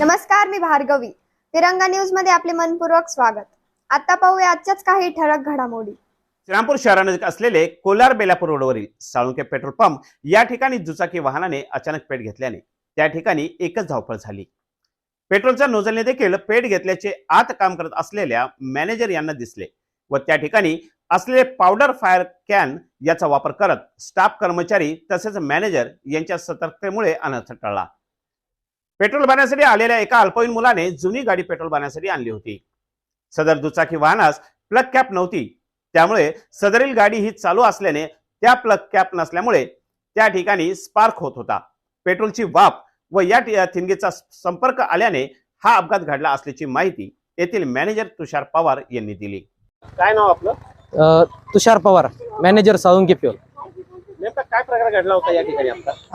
नमस्कार मी भार्गवी. तिरंगा न्यूजमध्ये आपले मनपूर्वक स्वागत. आता पाहूया आजच्याच काही ठळक घडामोडी. श्रीरामपूर शहरानजीक असलेले कोलार बेलापूर रोडवरील साळुंके पेट्रोल पंप या ठिकाणी दुचाकी वाहनाने अचानक पेट घेतल्याने त्या ठिकाणी एकच धावपळ झाली. पेट्रोलच्या नोजलने देखील पेट घेतल्याचे आत काम करत असलेल्या मॅनेजर यांना दिसले व त्या ठिकाणी असलेले पावडर फायर कॅन याचा वापर करत स्टाफ कर्मचारी तसेच मॅनेजर यांच्या सतर्कतेमुळे अनर्थ टळला. पेट्रोल भरण्यासाठी आलेल्या एका अल्पवयीन मुलाने जुनी गाडी पेट्रोल भरण्यासाठी आणली होती. सदर दुचाकी वाहनास प्लग कॅप नव्हती. त्यामुळे सदरील गाडी ही चालू असल्याने त्या प्लग कॅप नसल्यामुळे त्या ठिकाणी स्पार्क होत होता. पेट्रोलची वाफ व या थिंगेचा संपर्क आल्याने हा अपघात घडला असल्याची माहिती येथील मॅनेजर तुषार पवार यांनी दिली. काय नाव आपलं? अ, तुषार पवार मॅनेजर साळुंके प्युअर काय प्रकार घडला होता या ठिकाणी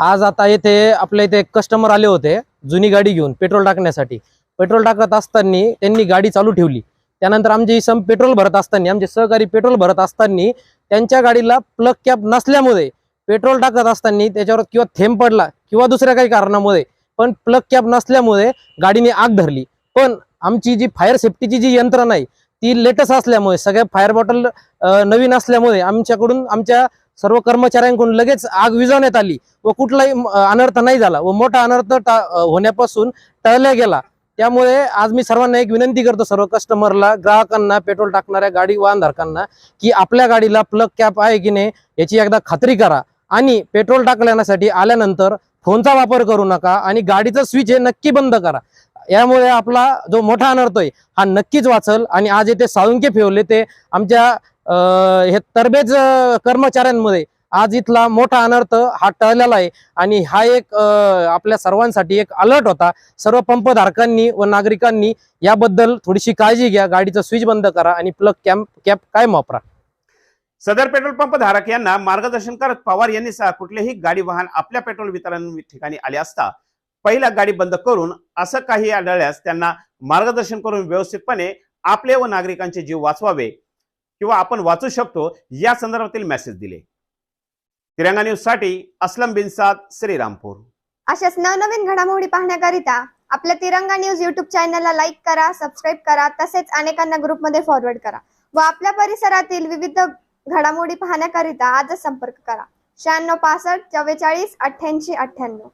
आज आता येथे आपल्या इथे कस्टमर आले होते जुनी गाडी घेऊन पेट्रोल टाकण्यासाठी. पेट्रोल टाकत असताना त्यांनी गाडी चालू ठेवली. त्यानंतर आमचे सम पेट्रोल भरत असताना आमचे सहकारी पेट्रोल भरत असताना त्यांच्या गाडीला प्लग कॅप नसल्यामुळे पेट्रोल टाकत असताना त्याच्यावर किंवा थेंब पडला किंवा दुसऱ्या काही कारणामुळे पण प्लग कॅप नसल्यामुळे गाडीने आग धरली. पण आमची जी फायर सेफ्टीची जी यंत्रणा आहे ती लेटेस्ट असल्यामुळे सगळ्या फायर बॉटल नवीन असल्यामुळे आमच्याकडून आमच्या सर्व कर्मचाऱ्यांकडून लगेच आग विझवण्यात आली व कुठलाही अनर्थ नाही झाला व मोठा अनर्थ टा- होण्यापासून टळल्या गेला. त्यामुळे आज मी सर्वांना एक विनंती करतो सर्व कस्टमरला ग्राहकांना पेट्रोल टाकणाऱ्या गाडी वाहनधारकांना की आपल्या गाडीला प्लग कॅप आहे की नाही याची एकदा खात्री करा. आणि पेट्रोल टाकण्यासाठी आल्यानंतर फोनचा वापर करू नका आणि गाडीचं स्विच हे नक्की बंद करा. यामुळे आपला जो मोठा अनर्थ आहे हा नक्कीच वाचल. आणि आज येथे साळुंके फिरवले ते आमच्या हे तरबेज कर्मचाऱ्यांमध्ये आज इथला मोठा अनर्थ हा टळलेला आहे. आणि हा एक आपल्या सर्वांसाठी एक अलर्ट होता. सर्व पंपधारकांनी व नागरिकांनी याबद्दल थोडीशी काळजी घ्या. गाडीचं स्विच बंद करा आणि प्लग कॅम्प कॅप कायम वापरा. सदर पेट्रोल पंप धारक यांना मार्गदर्शन करत पवार यांनी कुठलेही गाडी वाहन आपल्या पेट्रोल वितरण ठिकाणी आले असता पहिला गाडी बंद करून असं काही आढळल्यास त्यांना मार्गदर्शन करून व्यवस्थितपणे आपले व नागरिकांचे जीव वाचवावे किंवा आपण वाचू शकतो या संदर्भातील मेसेज दिले. तिरंगा न्यूजसाठी असलम बिनसाद श्रीरामपूर. अशाच नवनवीन घडामोडी पाहण्याकरिता आपल्या तिरंगा न्यूज युट्यूब चॅनलला लाईक करा सबस्क्राईब करा तसेच अनेकांना ग्रुपमध्ये फॉरवर्ड करा व आपल्या परिसरातील विविध घडामोडी पाहण्याकरिता आजच संपर्क करा. शहाण्णव पासष्ट चव्वेचाळीस अठ्ठ्याऐंशी अठ्ठ्याण्णव.